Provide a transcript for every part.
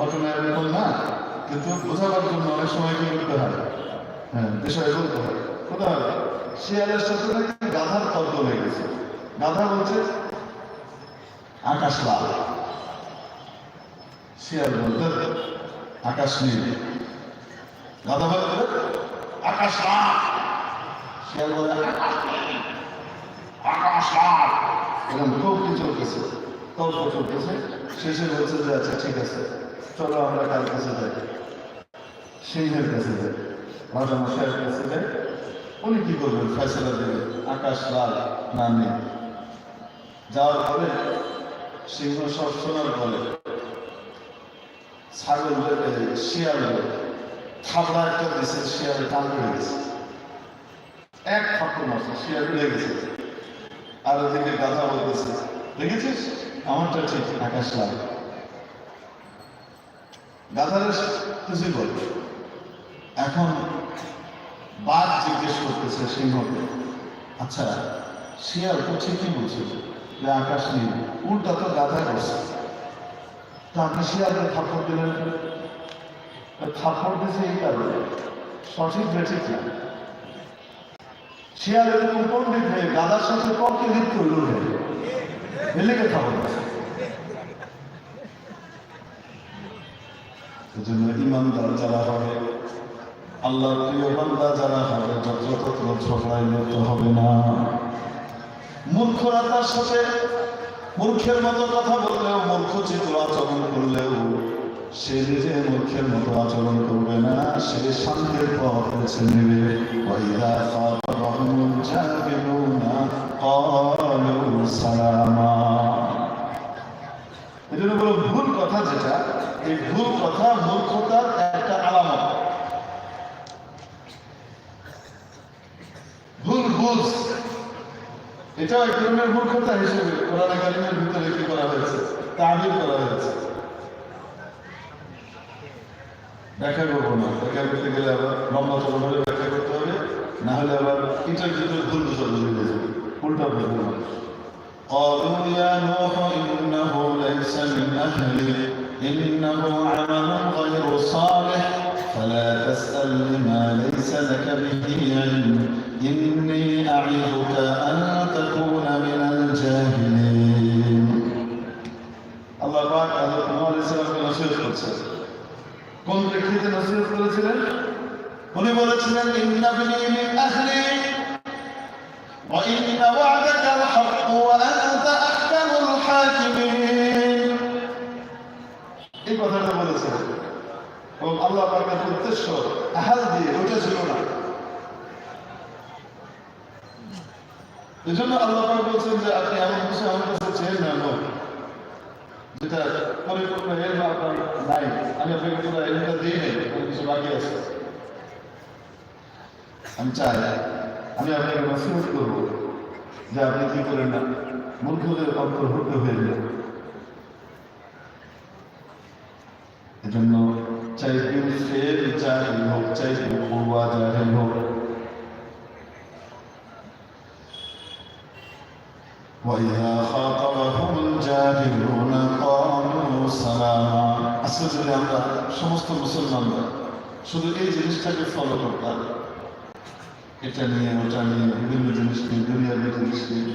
ঘটনা এরকম না, কিন্তু বোঝাবার জন্য অনেক সময় কি করতে হয়। হ্যাঁ বিষয় বলতে হয়। কোথাও শিয়ালের সাথে নাকি গাধার তর্ক লেগেছে গাধা বলছে আকাশ লাল শিয়াল বলতে, আকাশ নীল। গাধা বলতে আকাশ লাল শিয়াল বলে, আকাশ লাল এরকম কৌকি চলতেছে তর্ক চলতেছে। শেষে বলছে যে আচ্ছা ঠিক আছে। চলো আমরা কার কাছে যাই? সিংহের কাছে যাই। রাজা মশাইয়ের কাছে যাই। উনি কি করবেন? ফয়সলা দেবেন আকাশ, লাল, না নেই যাওয়ার পরে সিংহ সব শোনার পরে ছাগল শিয়াল থাবড়া একটা দিছে, শিয়ালে টান করে গেছে। এক ফাঁকর মাসে শিয়াল উড়ে গেছে। আর ওদিকে গাধা বলতেছে, দেখেছিস? আমারটা ঠিক আকাশ লাল গাধার কিছুই বল। এখন বাঘ জিজ্ঞেস করতেছে সিংহকে আচ্ছা শিয়াল তো ঠিকই বলছে যে আকাশ নেই, উল্টা তো গাধা করছে। তো আপনি শিয়ালকে থাপ্পড় দিলেন থাপ্পড় দিয়েছে এই কারণে। সঠিক বেঠিক না। শিয়াল এরকম পণ্ডিত হয়ে গাদার সাথে কমকে লিপ্ত হইল এলেকে দিয়েছে এজন্য ইমানদার যারা হবে, আল্লাহর প্রিয় বান্দা যারা হবে যত্রতত্র ঝগড়ায় লিপ্ত হবে না। মূর্খরা তার সাথে মূর্খের মতো কথা বললেও, মূর্খ চিত্র আচরণ করলেও, সে নিজে মূর্খের মতো আচরণ করবে না, সে শান্তির পথ বেছে নেবে এই ভুল কথা মূর্খতার একটা আলামত ভুল বুঝ এটাও এক ধরনের মূর্খতা হিসেবে কোরআন কালিমের ভিতরে কি করা হয়েছে তাবির করা হয়েছে ব্যাখ্যা করবো না ব্যাখ্যা করতে গেলে আবার লম্বা চলন হলে ব্যাখ্যা করতে হবে না হলে আবার এটার ভিতরে ভুল বুঝা বুঝে যাবে উল্টা বুঝবে মানুষ قالوا يا نوح إنه ليس من أهلك إنه عمل غير صالح فلا تسأل لما ليس لك به علم إني أعظك أن تكون من الجاهلين আল্লাহ পাক হযরত নূহ আলাইহিস সালামকে নসিহত করছেন কোন প্রেক্ষিতে নসিহত করেছিলেন উনি বলেছিলেন ইন্না বিনি মিন আহলি وإن وعدك الحق وأنت أحكم এই কথাটা বলেছেন। এবং আল্লাহ পাকের উদ্দেশ্য আহাল দিয়ে ওটা ছিল না। এই জন্য আল্লাহ পাক বলছেন যে, আপনি এমন কিছু আমার কাছে চেয়ে নেন যেটা পরিপূর্ণ এলম আপনার নাই। আমি আপনাকে পুরো এলমটা দিই নাই, কোনো কিছু বাকি আছে। আমি চাই, আমি আপনাকে নসিহত করব যে আপনি কি করেন না। মূর্খদের অন্তর্ভুক্ত হয়ে যান এজন্য চাই কেউ ফের জাহিল হোক চাই কেউ পড়ুয়া জাহিল হোক وإذا خاطبهم الجاهلون قالوا سلاما আজকে যদি আমরা সমস্ত মুসলমানরা শুধু এই জিনিসটাকে ফলো করতাম এটা নিয়ে ওটা নিয়ে বিভিন্ন জিনিস নিয়ে দুনিয়ার জিনিস নিয়ে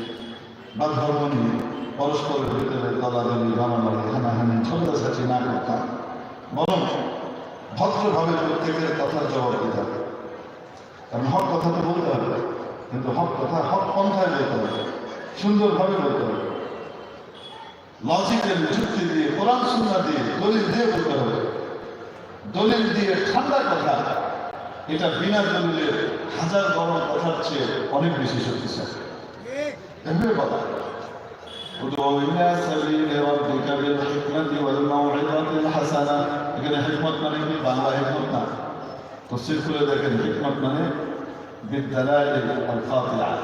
বা ধর্ম নিয়ে পরস্পরের ভিতরে দলাদলি রামামারি হানাহানি ঝগড়াঝাটি না করতাম বরং ভদ্রভাবে প্রত্যেকের কথার জবাব দিতে হবে। কারণ হক কথা তো বলতে হবে, কিন্তু হক কথা হক পন্থায় বলতে হবে, সুন্দরভাবে বলতে হবে। লজিক্যাল যুক্তি দিয়ে, কোরআন সুন্না দিয়ে দলিল দিয়ে বলতে হবে। দলিল দিয়ে ঠান্ডা কথা, এটা বিনা দলিলের হাজার গরম কথার চেয়ে অনেক বেশি শক্তিশালী। এভাবে বলা। ادعو إلى سبيل ربك بالحكمة والموعظة الحسنة এখানে হিকমত মানে কি বাংলা হিকমত না তফসির খুলে দেখেন হিকমত মানে بالدلائل القاطعة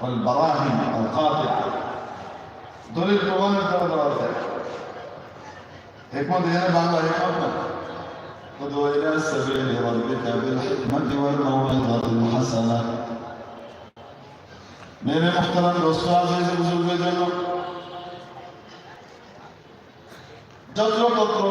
والبراهين القاطعة দলিল প্রমাণের দ্বারা দেওয়া যায় হিকমত এখানে বাংলা হিকমত না ادعو إلى سبيل ربك بالحكمة والموعظة الحسنة মেরে মোহতারাম দোস্ত আজিজ বুজুর্গের জন্য যত্রতত্র